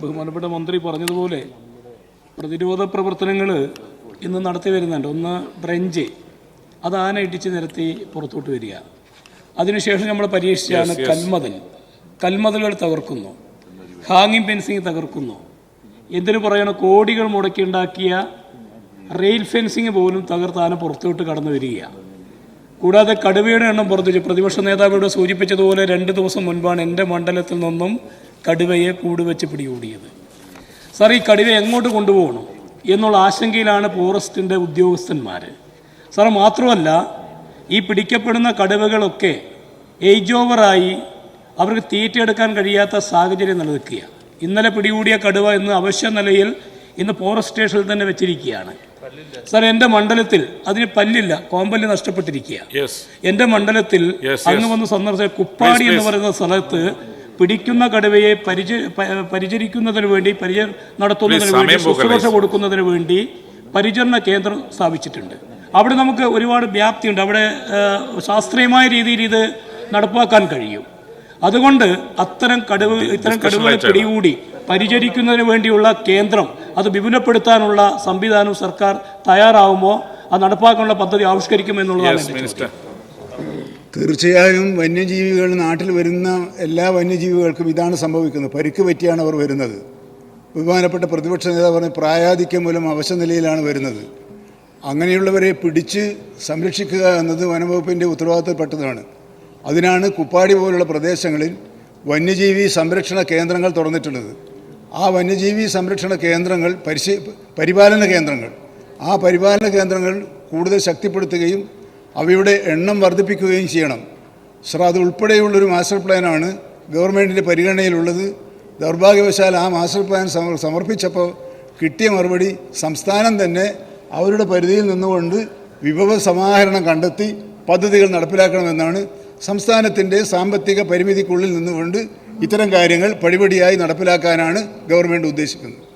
ബഹുമാനപ്പെട്ട മന്ത്രി പറഞ്ഞതുപോലെ പ്രതിരോധ പ്രവർത്തനങ്ങൾ ഇന്ന് നടത്തി വരുന്നുണ്ട്. ഒന്ന് ബ്രഞ്ച്. അത് ആന ഇടിച്ച് നിരത്തി പുറത്തോട്ട് വരിക. അതിനുശേഷം നമ്മൾ പരീക്ഷിച്ചാണ് കൽമതൽ. കൽമതലുകൾ തകർക്കുന്നു. ഹാങ്ങിങ് ഫെൻസിങ് തകർക്കുന്നു. എന്തിനു പറയണം കോടികൾ മുടക്കിയുണ്ടാക്കിയ റെയിൽ ഫെൻസിങ് പോലും തകർത്ത് ആന പുറത്തോട്ട് കടന്നു വരികയാണ് കൂടാതെ കടുവയുടെ എണ്ണം പുറത്തു പ്രതിപക്ഷ നേതാവ് ഇവിടെ സൂചിപ്പിച്ചതുപോലെ രണ്ട് ദിവസം മുൻപാണ് എന്റെ മണ്ഡലത്തിൽ നിന്നും കടുവയെ കൂടുവെച്ച് പിടികൂടിയത്. സാർ ഈ കടുവ എങ്ങോട്ട് കൊണ്ടുപോകണം? എന്നുള്ള ആശങ്കയിലാണ് ഫോറസ്റ്റിന്റെ ഉദ്യോഗസ്ഥന്മാർ സാർ മാത്രമല്ല ഈ പിടിക്കപ്പെടുന്ന കടുവകളൊക്കെ ഏജ് ഓവറായി അവർക്ക് തീറ്റയെടുക്കാൻ കഴിയാത്ത സാഹചര്യം നിലനിൽക്കുക ഇന്നലെ പിടികൂടിയ കടുവ ഇന്ന് അവശ്യ നിലയിൽ ഇന്ന് ഫോറസ്റ്റ് സ്റ്റേഷനിൽ തന്നെ വെച്ചിരിക്കുകയാണ്. സാർ എന്റെ മണ്ഡലത്തിൽ അതിന് പല്ലില്ല കോമ്പല്ല് നഷ്ടപ്പെട്ടിരിക്കുക എന്റെ മണ്ഡലത്തിൽ. അങ്ങ് വന്ന് സന്ദർശിച്ച കുപ്പാടി എന്ന് പറയുന്ന സ്ഥലത്ത് പിടിക്കുന്ന കടുവയെ പരിച പരിചരിക്കുന്നതിന് വേണ്ടി പരിച നടത്തുന്നതിന് വേണ്ടി. ശുശ്രൂഷ കൊടുക്കുന്നതിന് വേണ്ടി പരിചരണ കേന്ദ്രം സ്ഥാപിച്ചിട്ടുണ്ട്. അവിടെ നമുക്ക് ഒരുപാട് വ്യാപ്തിയുണ്ട്. അവിടെ ശാസ്ത്രീയമായ രീതിയിൽ ഇത് നടപ്പാക്കാൻ കഴിയും. അതുകൊണ്ട് അത്തരം കടുവ ഇത്തരം കടുവകളെ പിടികൂടി പരിചരിക്കുന്നതിന് വേണ്ടിയുള്ള കേന്ദ്രം അത് വിപുലപ്പെടുത്താനുള്ള സംവിധാനം സർക്കാർ തയ്യാറാവുമോ? അത് നടപ്പാക്കാനുള്ള പദ്ധതി ആവിഷ്കരിക്കുമെന്നുള്ളതാണ് തീർച്ചയായും വന്യജീവികൾ നാട്ടിൽ വരുന്ന എല്ലാ വന്യജീവികൾക്കും ഇതാണ് സംഭവിക്കുന്നത്. പരിക്ക് പറ്റിയാണ് അവർ വരുന്നത്. ബഹുമാനപ്പെട്ട പ്രതിപക്ഷ നേതാവ് പറഞ്ഞ പ്രായാധിക്യം മൂലം അവശനിലയിലാണ് വരുന്നത്. അങ്ങനെയുള്ളവരെ പിടിച്ച് സംരക്ഷിക്കുക എന്നത് വനംവകുപ്പിന്റെ ഉത്തരവാദിത്തപ്പെട്ടതാണ്. അതിനാണ് കുപ്പാടി പോലുള്ള പ്രദേശങ്ങളിൽ വന്യജീവി സംരക്ഷണ കേന്ദ്രങ്ങൾ തുറന്നിട്ടുള്ളത്. ആ വന്യജീവി സംരക്ഷണ കേന്ദ്രങ്ങൾ പരിശീ പരിപാലന കേന്ദ്രങ്ങൾ. ആ പരിപാലന കേന്ദ്രങ്ങൾ കൂടുതൽ ശക്തിപ്പെടുത്തുകയും അവയുടെ എണ്ണം വർദ്ധിപ്പിക്കുകയും ചെയ്യണം. സർ അത് ഉൾപ്പെടെയുള്ളൊരു മാസ്റ്റർ പ്ലാനാണ് ഗവൺമെന്റിന്റെ പരിഗണനയിലുള്ളത്. ദൗർഭാഗ്യവശാൽ ആ മാസ്റ്റർ പ്ലാൻ സമർപ്പിച്ചപ്പോൾ കിട്ടിയ മറുപടി സംസ്ഥാനം തന്നെ അവരുടെ പരിധിയിൽ നിന്നുകൊണ്ട് വിഭവ സമാഹരണം കണ്ടെത്തി പദ്ധതികൾ നടപ്പിലാക്കണമെന്നാണ് സംസ്ഥാനത്തിന്റെ സാമ്പത്തിക പരിമിതിക്കുള്ളിൽ നിന്നുകൊണ്ട് ഇത്തരം കാര്യങ്ങൾ പടിപടിയായി നടപ്പിലാക്കാനാണ് ഗവൺമെന്റ് ഉദ്ദേശിക്കുന്നത്.